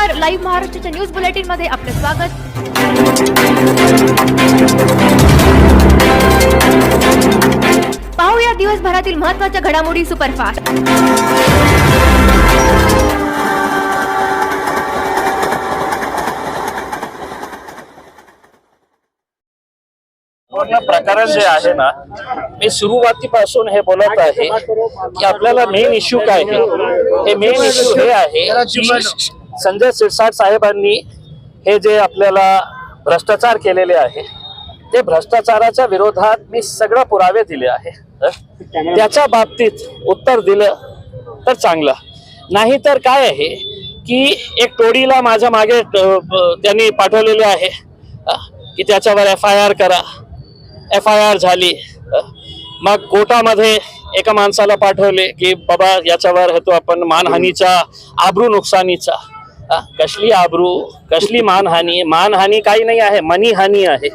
नमस्कार. लाईव्ह महाराष्ट्राच्या न्यूज बुलेटिनमध्ये आपलं स्वागत. पाहूया दिवसभरातील महत्त्वाच्या घडामोडी सुपरफास्ट. पूर्ण प्रकरण जे आहे ना मी सुरुवातीपासून हे बोलत आहे की आपल्याला मेन इश्यू काय आहे? हे मेन इश्यू हे आहे की संजय शिरसाट साहेबांनी हे जे आपल्याला भ्रष्टाचार केलेले आहे ते भ्रष्टाचाराच्या विरोधात मी सगळं पुरावे दिले आहे त्याच्या बाबतीत उत्तर दिलं तर चांगलं. नाहीतर काय आहे की एक टोळीला माझ्या मागे त्यांनी पाठवलेले आहे की त्याच्यावर एफ आय आर करा. एफ आय आर झाली मग कोर्टामध्ये एका माणसाला पाठवले की बाबा याच्यावर तो आपण मानहानीचा आबरू नुकसानीचा कसली आबरू कसली मानहानी? मानहानी काही नाही आहे मनीहानी आहे.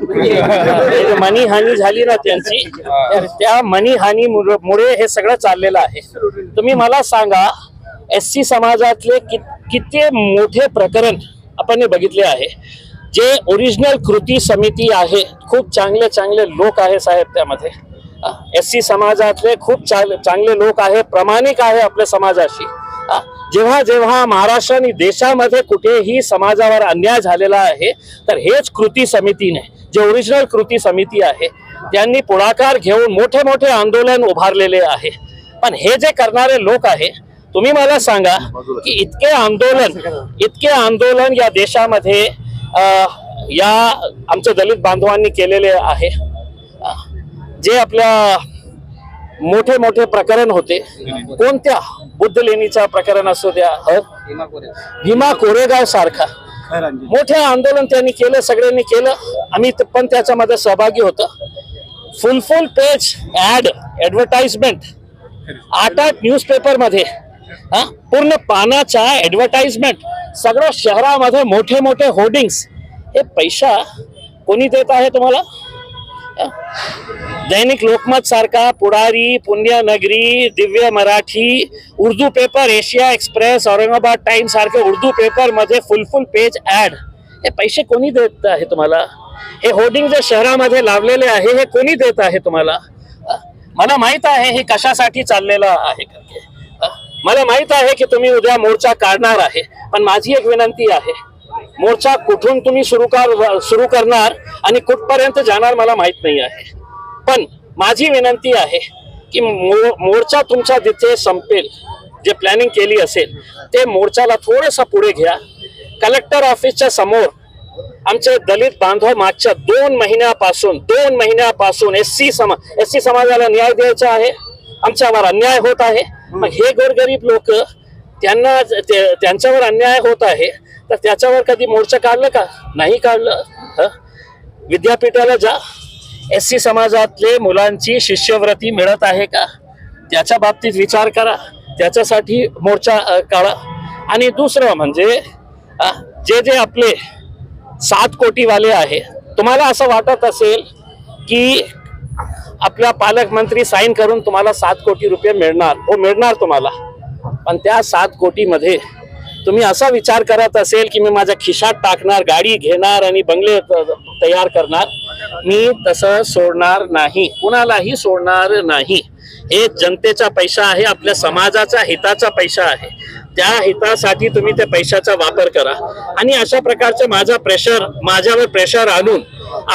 मनी हानी झाली ना त्यांची तर त्या मनीहानी मुळे हे सगळं चाललेलं आहे. तुम्ही मला सांगा एस सी समाजातले कि, किती मोठे प्रकरण आपण हे बघितले आहे. जे ओरिजिनल कृती समिती आहे खूप चांगले चांगले लोक आहे साहेब त्यामध्ये. एस सी समाजातले खूप चांगले लोक आहे प्रामाणिक आहे आपल्या समाजाशी. जेव्हा जेव्हा महाराष्ट्र आणि देशामध्ये कुठेही समाजावर अन्याय झालेला आहे तर हेच कृती समितीने जे ओरिजिनल कृती समिती आहे त्यांनी पुढाकार घेऊन मोठे मोठे आंदोलन उभारलेले आहे. पण हे जे करणारे लोक आहे तुम्ही मला सांगा की इतके आंदोलन इतके आंदोलन या देशामध्ये या आमच्या दलित बांधवांनी केलेले आहे. जे आपल्या मोठे मोठे प्रकरण होते कोणत्या बुद्ध लेणीचा प्रकरण असू द्या हो? भीमा कोरेगाव सारखा. मोठे आंदोलन त्यांनी केलं सगळ्यांनी केलं. आम्ही पण त्याच्यामध्ये सहभागी होतो. फुलफुल पेज ऍड ऍडव्हर्टाइजमेंट आठ आठ न्यूजपेपरमध्ये हा? पूर्ण पानाचा ऍडव्हर्टाइजमेंट सगळं शहरामध्ये मोठे मोठे होर्डिंग्स. हे पैसा कोणी देत आहे तुम्हाला? दैनिक लोकमत सारखा Pudhari Punyanagari Divya Marathi Urdu paper Asia express Aurangabad times सारखे उर्दू पेपरमध्ये पेज ऍड हे पैसे कोणी देत आहे तुम्हाला? हे होर्डिंग जे शहरामध्ये लावलेले आहे हे कोणी देत आहे तुम्हाला? मला माहीत आहे हे कशासाठी चाललेलं आहे मला माहीत आहे की तुम्ही उद्या मोर्चा काढणार आहे पण माझी एक विनंती आहे. मोर्चा कुठून तुम्ही सुरू कर सुरू करणार? आणि कुठपर्यंत जाणार मला माहीत नाही आहे. पण माझी विनंती आहे की मो- मोर्चा तुमच्या तिथे संपेल जे प्लॅनिंग केली असेल ते मोर्चाला थोडंसं पुढे घ्या. कलेक्टर ऑफिसच्या समोर आमचे दलित बांधव मागच्या दोन महिन्यापासून दोन महिन्यापासून एस सी समा एस सी समाजाला न्याय द्यायचा आहे. आमच्यावर अन्याय होत आहे. मग हे गोरगरीब लोक त्यांना ते- त्यांच्यावर अन्याय होत आहे तर त्याच्यावर कधी मोर्चा काढलं का? नाही काढलं. विद्यापीठाला जा. एस सी समाजातले मुलांची शिष्यवृत्ती मिळत आहे का? त्याच्या बाबतीत विचार करा. त्याच्यासाठी मोर्चा काढा. आणि दुसरं म्हणजे जे जे आपले सात कोटीवाले आहे तुम्हाला असं वाटत असेल की आपला पालकमंत्री साईन करून तुम्हाला सात कोटी रुपये मिळणार? हो मिळणार तुम्हाला. पण त्या सात कोटीमध्ये तुम्ही असा विचार करत असेल की मी माझ्या खिशात टाकणार गाडी घेणार आणि बंगले त- तयार करणार मी तसं सोडणार नाही. कुणालाही सोडणार नाही. हे जनतेचा पैसा आहे आपल्या समाजाचा हिताचा पैसा आहे. त्या हितासाठी तुम्ही त्या पैशाचा वापर करा. आणि अशा प्रकारचे माझा प्रेशर माझ्यावर प्रेशर आणून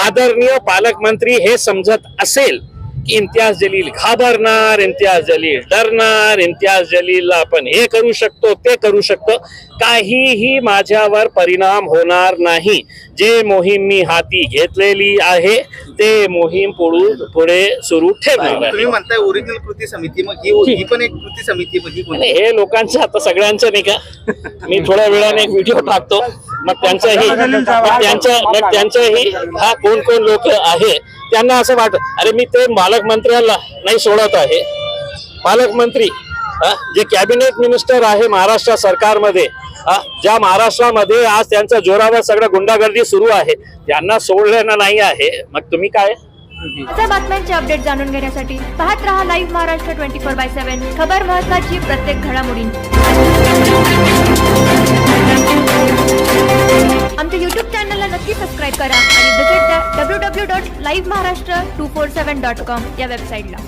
आदरणीय पालकमंत्री हे समजत असेल की इम्तियाज जलील घाबरणार इम्तियाज जलील डरणार इम्तियाज जलीलला आपण हे करू शकतो ते करू शकतो. काहीही माझ्यावर परिणाम होणार नाही. जे मोहीम मी हाती घेतलेली आहे ते मोहीम पुढे पुढे सुरू ठेवणार. तुम्ही म्हणताय ओरिजिनल कृती समिती मग ही ही पण एक कृती समिती मग ही हे लोकांचं आता सगळ्यांचं नाही का? मी थोड्या वेळाने एक व्हिडिओ टाकतो. मग त्यांचंही मग त्यांचं मग त्यांचंही हा कोण कोण लोक आहे त्यांना असं वाटत अरे मी ते पालकमंत्र्याला नाही सोडत आहे. पालकमंत्री जे कॅबिनेट मिनिस्टर आहे महाराष्ट्र सरकारमध्ये ज्या महाराष्ट्रामध्ये आज त्यांचा जोरावर सगळं गुंडागर्दी सुरू आहे त्यांना सोडलेलं नाही आहे. मग तुम्ही काय? बातम्यांचे अपडेट जाणून घेण्यासाठी पाहत रहा live Maharashtra twenty four by seven खबर महत्वाची प्रत्येक आमचे युट्यूब चॅनलला नक्की सबस्क्राईब करा आणि विजिट द्या W W dot live Maharashtra two four seven dot com या वेबसाईटला